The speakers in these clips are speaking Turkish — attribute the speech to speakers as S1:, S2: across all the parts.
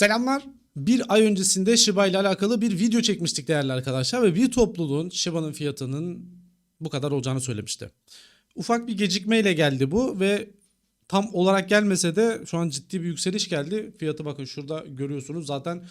S1: Selamlar. Bir ay öncesinde Shiba ile alakalı bir video çekmiştik değerli arkadaşlar ve bir topluluğun Shiba'nın fiyatının bu kadar olacağını söylemişti. Ufak bir gecikmeyle geldi bu ve tam olarak gelmese de şu an ciddi bir yükseliş geldi. Fiyatı bakın şurada görüyorsunuz zaten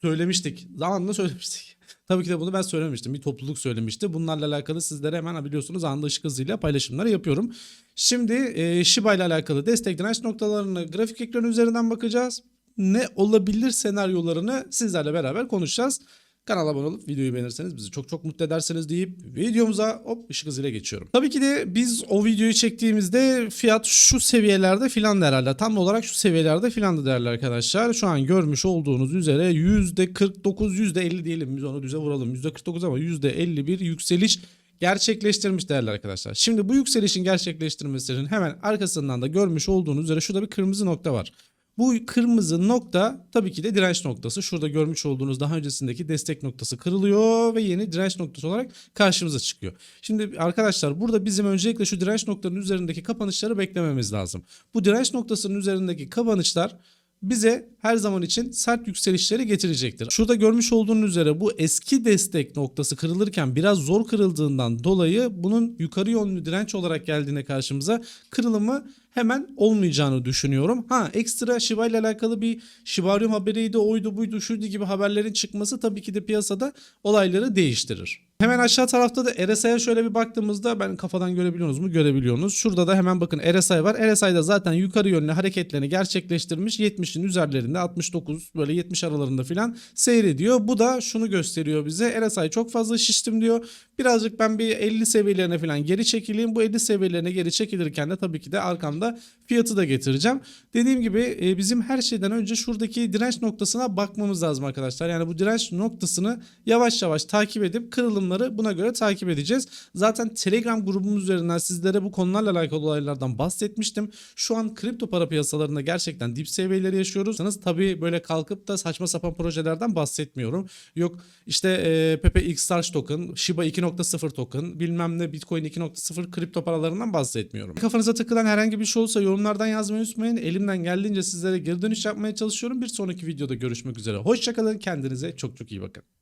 S1: söylemiştik. Zamanında söylemiştik. Tabii ki de bunu ben söylemiştim. Bir topluluk söylemişti. Bunlarla alakalı sizlere hemen biliyorsunuz anında ışık hızıyla paylaşımları yapıyorum. Şimdi e, Shiba ile alakalı destek direnç noktalarını grafik ekranı üzerinden bakacağız. Ne olabilir senaryolarını sizlerle beraber konuşacağız. Kanala abone olup videoyu beğenirseniz bizi çok çok mutlu ederseniz deyip videomuza hop ışık hızıyla geçiyorum. Tabii ki de biz o videoyu çektiğimizde fiyat şu seviyelerde filan herhalde. Tam olarak şu seviyelerde filandı değerli arkadaşlar. Şu an görmüş olduğunuz üzere %49 %50 diyelim biz onu düze vuralım. %49 ama %51 yükseliş gerçekleştirmiş değerli arkadaşlar. Şimdi bu yükselişin gerçekleştirmesinin hemen arkasından da görmüş olduğunuz üzere şurada bir kırmızı nokta var. Bu kırmızı nokta tabii ki de direnç noktası. Şurada görmüş olduğunuz daha öncesindeki destek noktası kırılıyor ve yeni direnç noktası olarak karşımıza çıkıyor. Şimdi arkadaşlar burada bizim öncelikle şu direnç noktanın üzerindeki kapanışları beklememiz lazım. Bu direnç noktasının üzerindeki kapanışlar bize her zaman için sert yükselişleri getirecektir. Şurada görmüş olduğunuz üzere bu eski destek noktası kırılırken biraz zor kırıldığından dolayı bunun yukarı yönlü direnç olarak geldiğine karşımıza kırılımı hemen olmayacağını düşünüyorum. Ha ekstra Shiba ile alakalı bir Shibarium haberiydi, oydu buydu, şuydu gibi haberlerin çıkması tabii ki de piyasada olayları değiştirir. Hemen aşağı tarafta da RSI'ye şöyle bir baktığımızda ben kafadan görebiliyorsunuz mu? Görebiliyorsunuz. Şurada da hemen bakın RSI var. RSI'da zaten yukarı yönlü hareketlerini gerçekleştirmiş. 70'in üzerlerinde 69 böyle 70 aralarında filan seyrediyor. Bu da şunu gösteriyor bize. RSI çok fazla şiştim diyor. Birazcık ben bir 50 seviyelerine falan geri çekileyim. Bu 50 seviyelerine geri çekilirken de tabii ki de arkamda fiyatı da getireceğim. Dediğim gibi e, bizim her şeyden önce şuradaki direnç noktasına bakmamız lazım arkadaşlar. Yani bu direnç noktasını yavaş yavaş takip edip kırılımları buna göre takip edeceğiz. Zaten Telegram grubumuz üzerinden sizlere bu konularla alakalı olaylardan bahsetmiştim. Şu an kripto para piyasalarında gerçekten dip seviyeleri yaşıyoruz. Tabii böyle kalkıp da saçma sapan projelerden bahsetmiyorum. Yok işte e, Pepe X Large token, Shiba 2.0 token, bilmem ne Bitcoin 2.0 kripto paralarından bahsetmiyorum. Kafanıza takılan herhangi bir şey olsa yorumlardan yazmayı unutmayın. Elimden geldiğince sizlere geri dönüş yapmaya çalışıyorum. Bir sonraki videoda görüşmek üzere. Hoşçakalın. Kendinize çok çok iyi bakın.